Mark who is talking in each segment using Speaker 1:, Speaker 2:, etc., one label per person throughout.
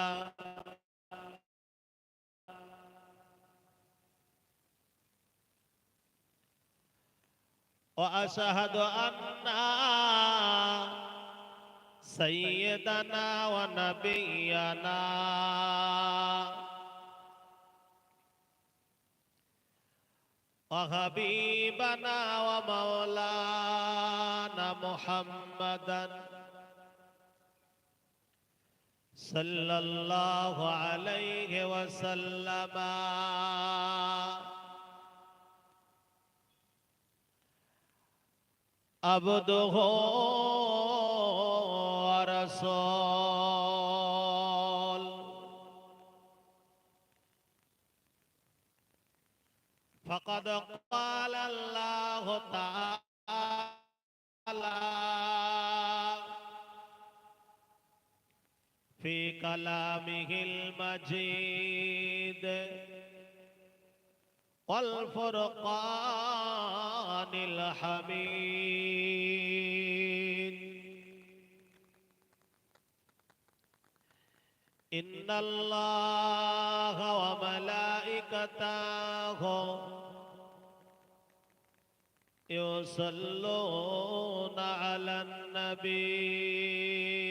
Speaker 1: الله واشهد ان سيدنا ونبينا وحبيبنا ومولانا محمدا صلى الله عليه وسلم عبده ورسول فقد قال الله تعالى في كلامه المجيد. والفرقان الحميد. إن الله وملائكته يصلون على النبي.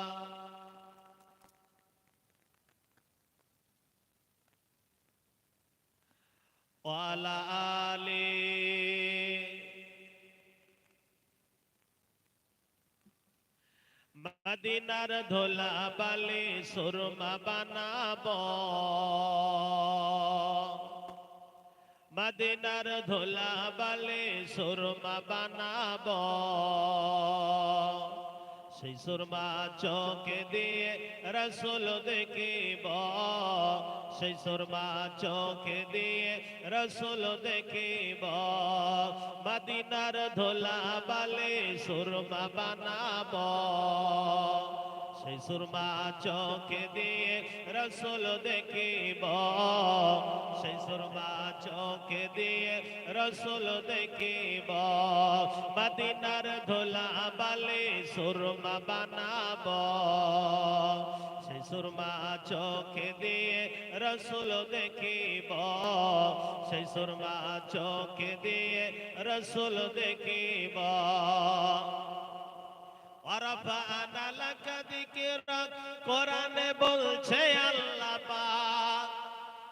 Speaker 1: وعلى آله মদিনার ধোলা বালি সুরমা বানাব মদিনার ধোলা বালি সুরমা বানাব সেই সুরমা চোখে দিয়ে রসুল দেখিব সেই সুরমা চোখে দিয়ে রসুল দেখিব। মদিনার ধোলা বালে সুরমা বানাব। সেই সুরমা চোখে দিয়ে রসুল দেখিব। সেই সুরমা চোখে দিয়ে রসুল দেখিব। মদিনার ধোলা বালে সুরমা বানাব। সুরমা চোখে দিয়ে রসুল দেখিব। সেই সুরমা চোখে দিয়ে রসুল দেখিব। ওরফানা লাকা যিকরাক কোরআনে বলছে আল্লাহ পাক।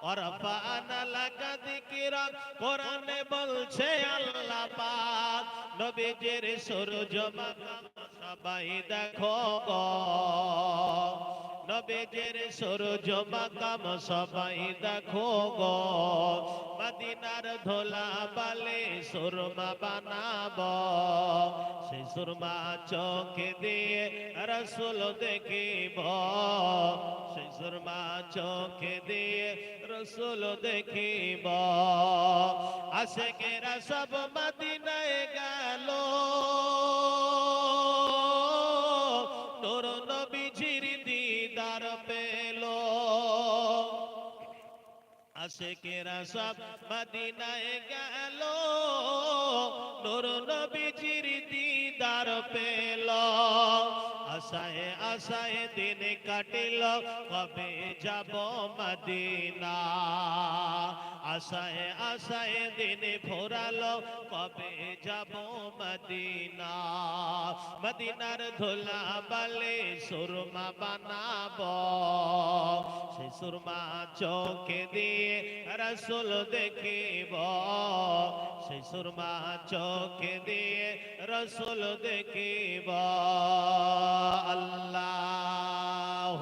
Speaker 1: ওরফানা লাকা যিকরাক কোরআনে বলছে আল্লাহ পাক। নবীজির সূরজ মাকাম সবাই দেখো। নবীজির সূরজ মাকাম সবাই দেখো গো। মদিনার ধোলা বালে সুরমা বানাব। সেই সুরমা চোখে দিয়ে রসুল দেখিব। সেই সুরমা চোখে দিয়ে রসুল দেখিব। আশেকেরা সব মদিনায় গেল। আশেকেরা সব মদিনায় গেল। নূর নবীজির দিদার পেল। আশায় আশায় দিন কাটিল, কবে যাব মদিনা? আশায় আশায় দিন ফোরালো, কবে যাব মদিনা? মদিনার ধুলা বালে সুরমা বানাব। সেই সুরমা চোখে দিয়ে রসুল দেখিব। সেই সুরমা চোখে দিয়ে রসুল দেখিব। আল্লাহ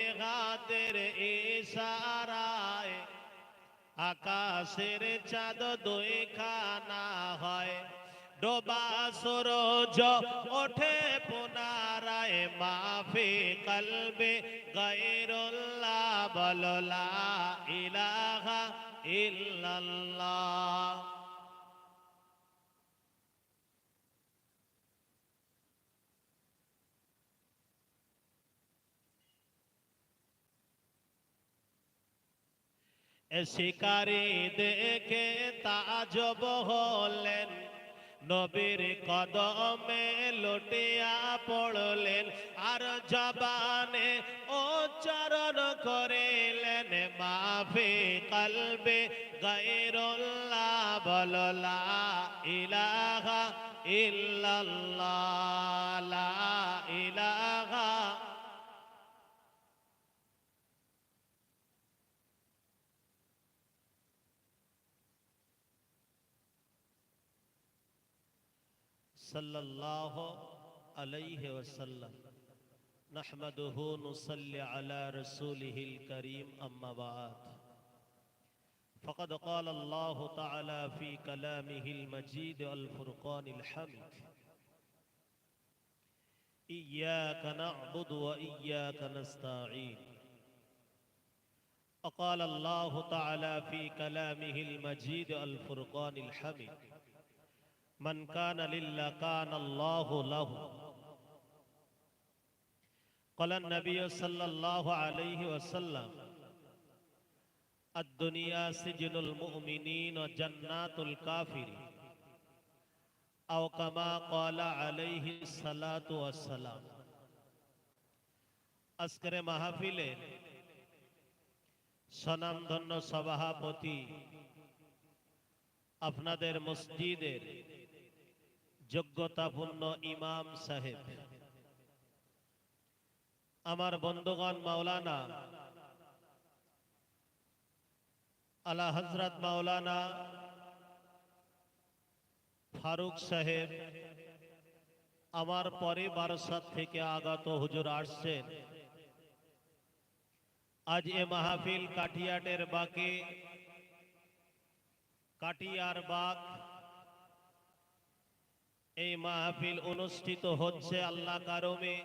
Speaker 1: আকাশের চাঁদ দুই খানা হয়। ডোবা সরোজ ওঠে পুনারায়, মাফি কলবে গায়রুল্লাহ বললা ইলাহা ইল্লাল্লাহ। শিকারি দেখে তাজব হলেন। নবীর কদমে লুটিয়া পড়লেন আর জবানে উচ্চারণ করিলেন, মাফি কলবে গায়রুল্লাহ বললা ইলাহা ইল্লাল্লাহ, লা صلى الله عليه وسلم نحمده نصلي على رسوله الكريم أما بعد فقد قال الله تعالى في كلامه المجيد الفرقان الحميد إياك نعبد وإياك نستعين وقال الله تعالى في كلامه المجيد الفرقان الحميد من كان لله كان الله له قال النبي صلى الله عليه وسلم الدنيا سجن المؤمنين وجنات الكافرين أو كما قال عليه الصلاة والسلام আজকের মাহফিলের স্বনামধন্য সভাপতি আপনাদের মসজিদের যোগ্যতাপূর্ণ ইমাম সাহেব। আমার বন্ধুগণ, মাওলানা আলা হজরত মাওলানা ফারুক সাহেব, আমার পরে বারসাত থেকে আগত হুজুর আসছেন। আজ এ মাহফিল কাঠিয়াটের বাকে, কাটিয়ার বাগ এই মাহফিল অনুষ্ঠিত হচ্ছে আল্লাহ কারমে।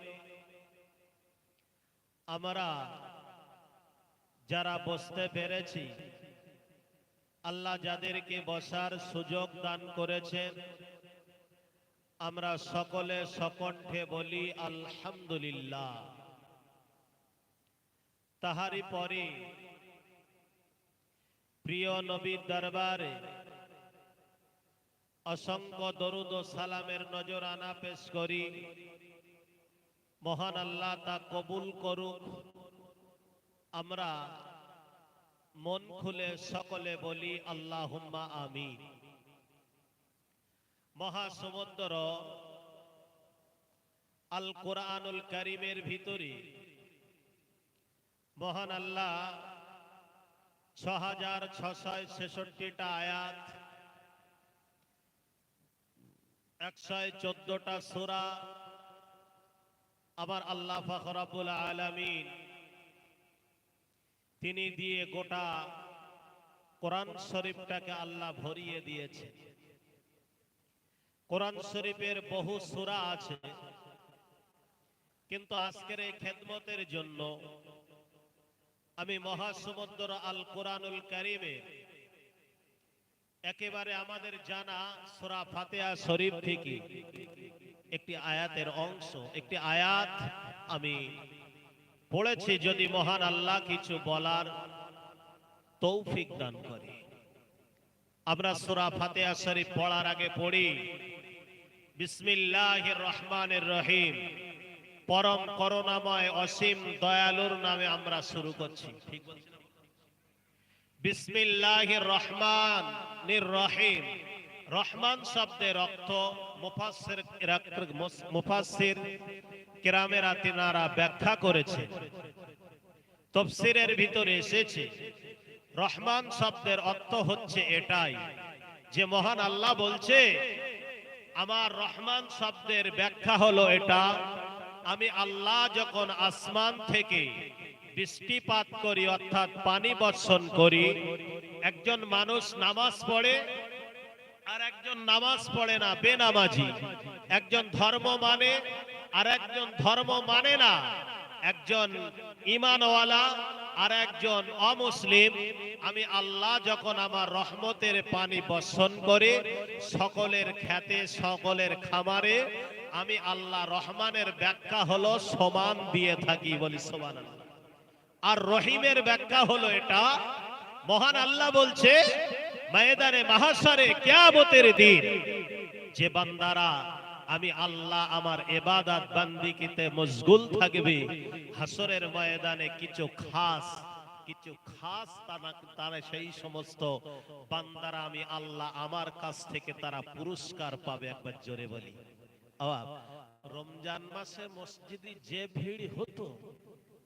Speaker 1: আমরা যারা বসতে পেরেছি, আল্লাহ যাদেরকে বসার সুযোগ দান করেছেন, আমরা সকলে সকণ্ঠে বলি আলহামদুলিল্লাহ। তাহারি পরে প্রিয় নবীর দরবারে অসংখ্য দরুদ সালামের নজর আনা পেশ করি। মহান আল্লাহ তা কবুল করুক। আমরা মন খুলে সকলে বলি আল্লাহ আমি মহাসমুদ্র আল কোরআনুল করিমের ভিতরে মহান আল্লাহ ছ হাজার ছশয় ছেষট্টিটা আয়াত একশো চোদ্দটা সুরা। আবার আল্লাহ ফখরাবুল আলমিন তিনি দিয়ে গোটা কোরআন শরীফটাকে আল্লাহ ভরিয়ে দিয়েছে কোরআন শরীফের বহু সুরা আছে। কিন্তু আজকের এই খেদমতের জন্য আমি মহাসমুদ্র আল কোরআনুল করিমের একেবারে আমাদের জানা সোরা ফাতেহা শরীফ থেকে একটি আয়াতের অংশ, একটি আয়াত আমি পড়েছি যদি মহান আল্লাহ কিছু বলার তৌফিক দান করে। আমরা সোরা ফাতেহা শরীফ পড়ার আগে পড়ি বিসমিল্লাহ রহমানির রহিম, পরম করুণাময় অসীম দয়ালুর নামে আমরা শুরু করছি। ঠিক বলছি না? বিসমিল্লাহির রহমান রহিম রহমান শব্দের অর্থ মুফাসসির মুফাসসির কেরামেরা, তিনারা ব্যাখ্যা করেছে তফসিরের ভিতরে এসেছে, রহমান শব্দের অর্থ হচ্ছে এটাই, যে মহান আল্লাহ বলছে, আমার রহমান শব্দের ব্যাখ্যা হলো এটা, আমি আল্লাহ যখন আসমান থেকে বৃষ্টিপাত করি, অর্থাৎ পানি বর্ষণ করি। একজন মানুষ নামাজ পড়ে আর একজন নামাজ পড়ে না, বেনামাজি। একজন ধর্ম মানে আর একজন ধর্ম মানে না। একজন ইমানওয়ালা আর একজন অমুসলিম। আমি আল্লাহ যখন আমার রহমতের পানি বর্ষণ করে সকলের খ্যাতে সকলের খামারে, আমি আল্লাহ রহমানের ব্যাখ্যা হলো সমান দিয়ে থাকি বলি সমান আর রহিমের ব্যাখ্যা হলো এটা। মহান আল্লাহ বলছে, ময়দানে মাহাসারে কেয়ামতের দিন যে বান্দারা, আমি আল্লাহ আমার এবাদাত বান্দিকিতে মশগুল থাকবে হাসরের ময়দানে কিছু খাস কিছু খাস তারা সেই সমস্ত বান্দারা আমি আল্লাহ আমার কাছ থেকে তারা পুরস্কার পাবে, একবার জোরে বলি। রমজান মাসে মসজিদে যে ভিড় হতো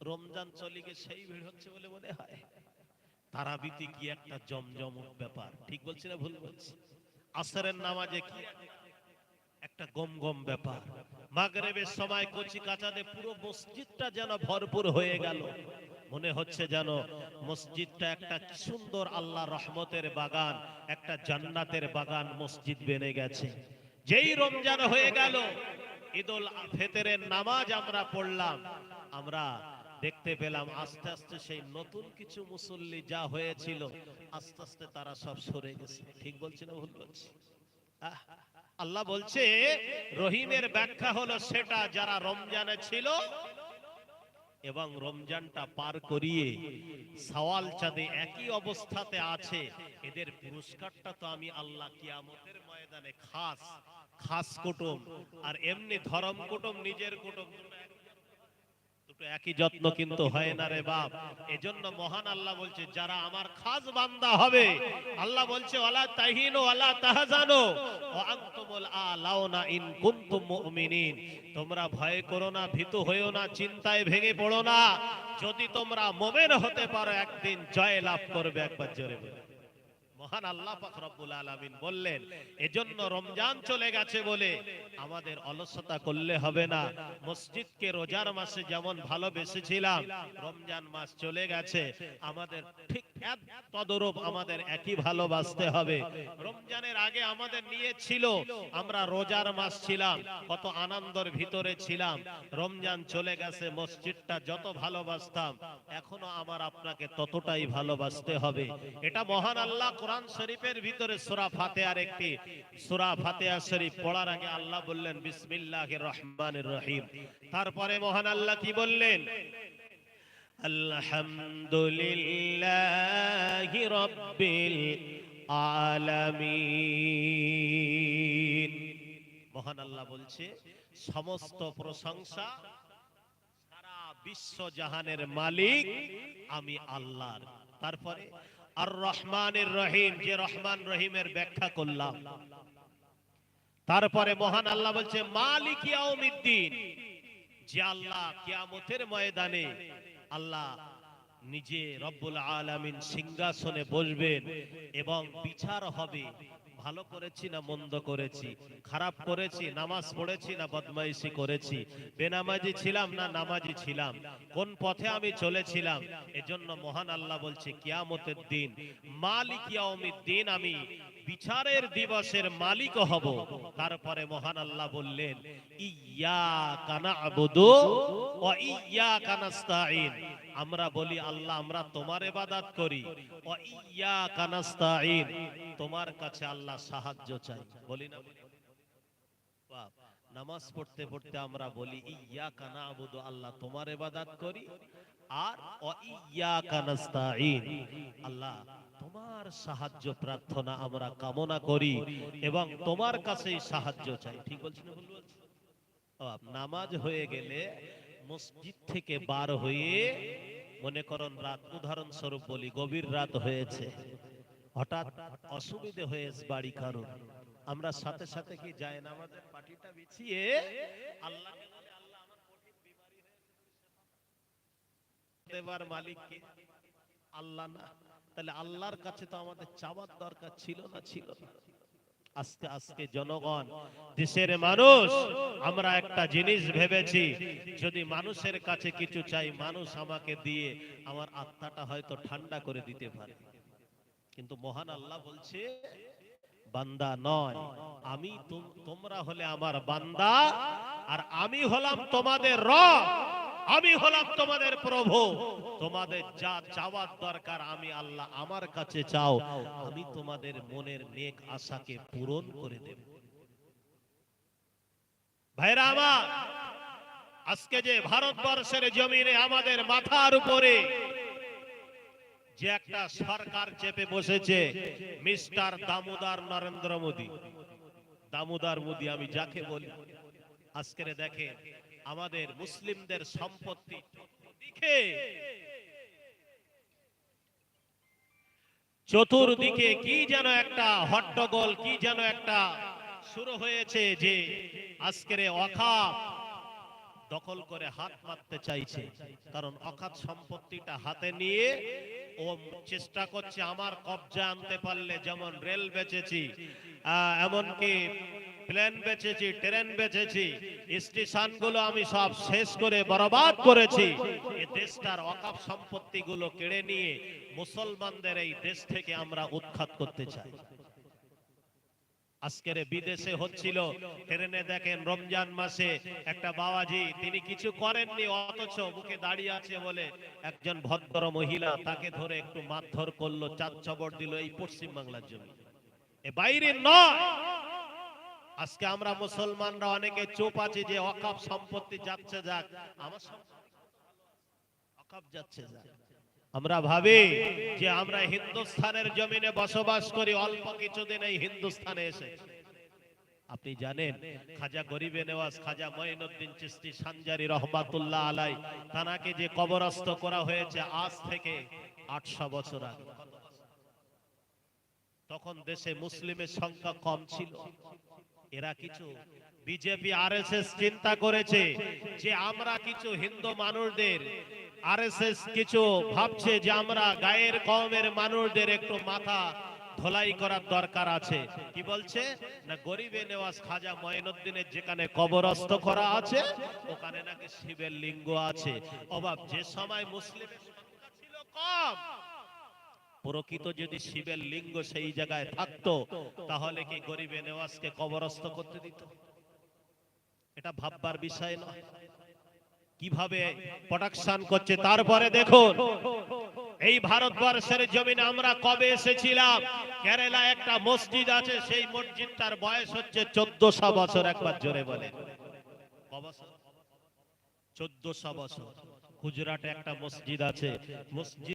Speaker 1: রমজান চলে গিয়ে সেই ভিড় হচ্ছে বলে মনে হয়। তারাবিতে কি একটা জমজমক ব্যাপার? ঠিক বলছি না ভুল বলছি? আসরের নামাজে কি একটা গম গম ব্যাপার? মাগরেবের সময় কচি কাচাতে পুরো মসজিদটা যেন ভরপুর হয়ে গেল। মনে হচ্ছে যেন মসজিদটা একটা সুন্দর আল্লাহ রহমতের বাগান, একটা জান্নাতের বাগান মসজিদ বেনে গেছে। যেই রমজান হয়ে গেল, ঈদুল ফেতরের নামাজ আমরা পড়লাম। আমরা দেখতে পেলাম আস্তে আস্তে সেই নতুন কিছু মুসল্লি যা হয়েছিল, আস্তে আস্তে তারা সব সরে গেছে। ঠিক বলছি না ভুল বলছি? আল্লাহ বলছে, রহিমের ব্যাখ্যা হলো সেটা যারা রমজানে ছিল এবং রমজানটা পার করিয়ে সওয়াল চাঁদে একই অবস্থাতে আছে, এদের পুরস্কারটা তো আমি আল্লাহ কিয়ামতের ময়দানে খাস খাস কুটুম, আর এমনি ধরম কুটুম, নিজের কুটুম। একই যত্ন কিন্তু হয় না রে বাপ। এজন্য মহান আল্লাহ বলছে, যারা আমার খাস বান্দা হবে, আল্লাহ বলছে, ওয়ালা তাহিনু ওয়ালা তাহজানু ওয়া আনতুমুল আলাউনা ইন কুনতুম মুমিনিন। তোমরা ভয় করো না, ভীতু হইও না, চিন্তায় ভেঙে পড়ো না। যদি তোমরা মোমেন হতে পারো, একদিন জয় লাভ করবে একবার জোরে বলে। মহান আল্লাহ পাক রব্বুল আলামিন বললেন, এজন্য রমজান চলে গেছে বলে আমাদের অলসতা করলে হবে না। মসজিদকে রোজার মাসে যেমন ভালোবেসেছিলাম, রমজান মাস চলে গেছে। আমাদের ঠিক তদরূপ আমাদের একই ভালোবাসতে হবে। রমজানের আগে আমাদের নিয়ে ছিল, আমরা রোজার মাস ছিলাম, কত আনন্দের ভিতরে ছিলাম। রমজান চলে গেছে, মসজিদটা যত ভালোবাসতাম, এখনও আমার আপনাকে ততটাই ভালোবাসতে হবে। এটা মহান আল্লাহ কোরআন শরীফের ভিতরে সূরা ফাতিহার একটি। সূরা ফাতিহা শরীফ পড়ার আগে আল্লাহ বললেন, বিসমিল্লাহির রহমানির রহিম। তারপরে মহান আল্লাহ কি বললেন? আলহামদুলিল্লাহি রাব্বিল আলামিন। মহান আল্লাহ বলছে, সমস্ত প্রশংসা সারা বিশ্ব জাহানের মালিক আমি আল্লাহর। তারপরে আর রহমানের রহিম, যে রহমান রহিমের ব্যাখ্যা করলাম। তারপরে মহান আল্লাহ বলছে, মালিক ইয়াউমিদ্দিন, যে আল্লাহ কিয়ামতের ময়দানে আল্লাহ নিজে রব্বুল আলামিন সিংহাসনে বসবেন এবং বিচার হবে। ভালো করেছি না মন্দ করেছি? খারাপ করেছি? নামাজ পড়েছি না বদমাইশি করেছি? বেনামাজি ছিলাম না নামাজি ছিলাম? কোন পথে আমি চলেছিলাম? এজন্য মহান আল্লাহ বলছে, কিয়ামতের দিন, মালিক আমি বিচারের দিবসের মালিক হব। তারপরে মহান আল্লাহ বললেন ইয়া কানা আবুদু ও ইয়া কানাস্তাইন আমরা বলি আল্লাহ আমরা তোমার ইবাদত করি। ও ইয়া কানাস্তাইন তোমার কাছে আল্লাহ সাহায্য চাই। বলি না? বাপ, নামাজ পড়তে পড়তে আমরা বলি ইয়া কানা আবুদু আল্লাহ, তোমার এবাদাত করি। আর ইয়া আল্লাহ, তোমার সাহায্য প্রার্থনা আমরা কামনা করি এবং তোমার কাছেই সাহায্য চাই। ঠিক বলছি নামাজ হয়ে গেলে মসজিদ থেকে বার হয়ে, মনে করুন রাত, উদাহরণস্বরূপ বলি, গভীর রাত হয়েছে। হঠাৎ অসুবিধে হয়েছে বাড়ি কারণ আমরা সাথে সাথে কি যায় না আমাদের পাটিটা বিছিয়ে আল্লাহ দেবার আল্লাহ না। তাহলে আল্লাহর কাছে তো আমাদের দরকার ছিল না, ছিল আজকে আজকে জনগণ, দেশের মানুষ, আমরা একটা জিনিস ভেবেছি, যদি মানুষের কাছে কিছু চাই, মানুষ আমাকে দিয়ে আমার আত্মাটা হয়তো ঠান্ডা করে দিতে পারে। কিন্তু মহান আল্লাহ বলছে বান্দা নয়। আমি তোমরা হলে আমার বান্দা, আর আমি হলাম তোমাদের রব। আমি হলাম তোমাদের প্রভু। তোমাদের যা চাওয়ার দরকার আমি আল্লাহ আমার কাছে চাও। আমি তোমাদের মনের নেক আশাকে পূরণ করে দেব। ভাইরা আমার, আজকে যে ভারতবর্ষের জমিনে আমাদের মাথার উপরে যে একটা সরকার চেপে বসেছে, মিস্টার দামোদর নরেন্দ্র মোদী। দামোদর মোদী, আমি যাকে বলি, আজকের দেখে আমাদের মুসলিমদের সম্পত্তি দিকে চতুর্দিকে কি যেন একটা হট্টগোল, কি যেন একটা শুরু হয়েছে যে আজকের অখাপ দখল করে হাত মারতে চাইছে। কারণ অখাত সম্পত্তিটা হাতে নিয়ে ও চেষ্টা করছে আমার কবজা আনতে পারলে যেমন রেল বেচেছি এমনকি প্লেন বেচেছি, ট্রেন বেচেছি, স্টেশনগুলো আমি সব শেষ করে বরবাদ করেছি। এই দেশটার অকাপ সম্পত্তিগুলো কেড়ে নিয়ে মুসলমানদের এই দেশ থেকে আমরা উৎখাত করতে চাই। আজকের বিদেশে হচ্ছিল। ট্রেনে দেখেন রমজান মাসে একটা বাবাজি তিনি কিছু করেননি অথচ বুকে দাঁড়িয়ে আছে বলে একজন ভদ্র মহিলা তাকে ধরে একটু মারধর করল চাঁদ চবর দিল এই পশ্চিম বাংলার জন্য। এ বাইরে নয়। আজকে আমরা মুসলমানরা অনেকে চোপ আছি যে অকাপ সম্পত্তি যাচ্ছে যাক আমার অকাপ যাচ্ছে যাক। আমরা ভাবি যে আমরা হিন্দুস্থানের জমিনে বসবাস করি, অল্প কিছুদিন এই হিন্দুস্থানে এসে। আপনি জানেন, খাজা গরিবে নেওয়াজ, খাজা মঈনুদ্দিন চিস্তি সানজারি রহমাতুল্লাহ আলাই, তানাকে যে কবরস্থ করা হয়েছে আজ থেকে আটশো বছর আগে। তখন দেশে মুসলিমের সংখ্যা কম ছিল। এরা কিছু বিজেপি আরএসএস চিন্তা করেছে যে আমরা কিছু হিন্দু মানুষদের আরএসএস কিছু ভাবছে যে আমরা গায়ের কমের মানুষদের একটু মাথা ধোলাই করার দরকার আছে। কি বলছে? না গরিবে নেওয়াজ খাজা মঈনুদ্দিনের যেখানে কবরস্থ করা আছে, ওখানে নাকি শিবের লিঙ্গ আছে। অভাব, যে সময় মুসলিমের ছিল কম, প্রকৃত যদি শিবের লিঙ্গ সেই জায়গায় থাকতো, তাহলে কি গরিবে নেওয়াজকে কবরস্থ করতে দিত? এটা ভাববার বিষয় নয়। কীভাবে প্রোডাকশন করছে, তারপরে দেখুন। এই ভারতবর্ষের জমিনে আমরা কবে এসেছিলাম? কেরালা একটা মসজিদ আছে, সেই মসজিদটার বয়স হচ্ছে চোদ্দশো বছর, একবার জোরে বলে চোদ্দশো বছর। গুজরাটে একটা মসজিদ আছে। মসজিদ